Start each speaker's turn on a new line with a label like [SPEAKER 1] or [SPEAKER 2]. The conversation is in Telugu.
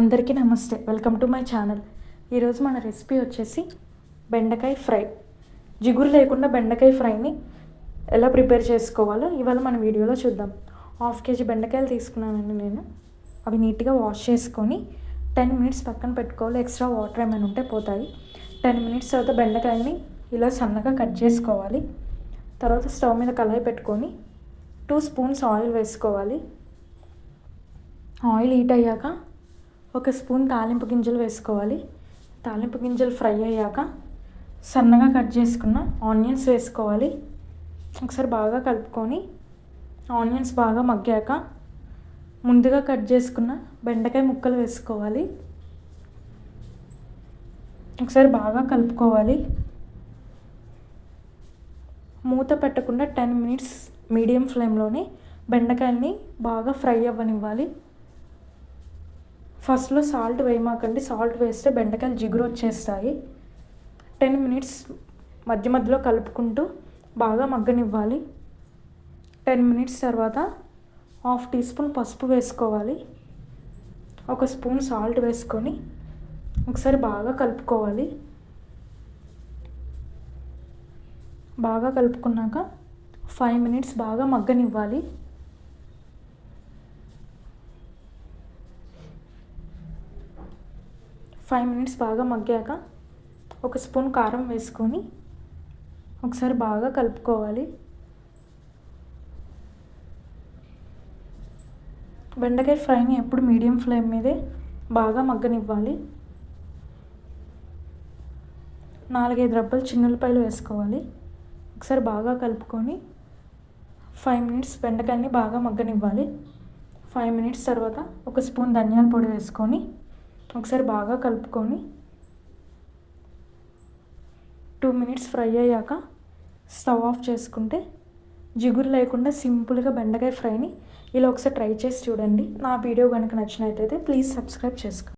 [SPEAKER 1] అందరికీ నమస్తే. Welcome to my channel. ఈరోజు మన రెసిపీ వచ్చేసి బెండకాయ ఫ్రై. జిగురు లేకుండా బెండకాయ ఫ్రైని ఎలా ప్రిపేర్ చేసుకోవాలో ఇవాళ మన వీడియోలో చూద్దాం. హాఫ్ కేజీ బెండకాయలు తీసుకున్నానండి నేను. అవి నీట్గా వాష్ చేసుకొని టెన్ మినిట్స్ పక్కన పెట్టుకోవాలి. ఎక్స్ట్రా వాటర్ ఏమైనా ఉంటే పోతాయి. టెన్ మినిట్స్ తర్వాత బెండకాయని ఇలా సన్నగా కట్ చేసుకోవాలి. తర్వాత స్టవ్ మీద కళాయి పెట్టుకొని టూ స్పూన్స్ ఆయిల్ వేసుకోవాలి. ఆయిల్ హీట్ అయ్యాక ఒక స్పూన్ తాలింపు గింజలు వేసుకోవాలి. తాలింపు గింజలు ఫ్రై అయ్యాక సన్నగా కట్ చేసుకున్న ఆనియన్స్ వేసుకోవాలి. ఒకసారి బాగా కలుపుకొని ఆనియన్స్ బాగా మగ్గాక ముందుగా కట్ చేసుకున్న బెండకాయ ముక్కలు వేసుకోవాలి. ఒకసారి బాగా కలుపుకోవాలి. మూత పెట్టకుండా టెన్ మినిట్స్ మీడియం ఫ్లేమ్లోనే బెండకాయల్ని బాగా ఫ్రై అవ్వనివ్వాలి. ఫస్ట్లో సాల్ట్ వేయమాకండి. సాల్ట్ వేస్తే బెండకాయలు జిగురు వచ్చేస్తాయి. టెన్ మినిట్స్ మధ్య మధ్యలో కలుపుకుంటూ బాగా మగ్గనివ్వాలి. టెన్ మినిట్స్ తర్వాత హాఫ్ టీ స్పూన్ పసుపు వేసుకోవాలి. ఒక స్పూన్ సాల్ట్ వేసుకొని ఒకసారి బాగా కలుపుకోవాలి. బాగా కలుపుకున్నాక ఫైవ్ మినిట్స్ బాగా మగ్గనివ్వాలి. ఫైవ్ మినిట్స్ బాగా మగ్గాక ఒక స్పూన్ కారం వేసుకొని ఒకసారి బాగా కలుపుకోవాలి. బెండకాయ ఫ్రైని ఎప్పుడు మీడియం ఫ్లేమ్ మీదే బాగా మగ్గనివ్వాలి. నాలుగైదు రబ్బలు చిన్నులపాయలు వేసుకోవాలి. ఒకసారి బాగా కలుపుకొని ఫైవ్ మినిట్స్ బెండకాయని బాగా మగ్గనివ్వాలి. ఫైవ్ మినిట్స్ తర్వాత ఒక స్పూన్ ధనియాల పొడి వేసుకొని ఒకసారి బాగా కలుపుకొని టూ మినిట్స్ ఫ్రై అయ్యాక స్టవ్ ఆఫ్ చేసుకుంటే జిగురు లేకుండా సింపుల్గా బెండకాయ ఫ్రైని ఇలా ఒకసారి ట్రై చేసి చూడండి. నా వీడియో కనుక నచ్చినట్లయితే ప్లీజ్ సబ్స్క్రైబ్ చేసుకో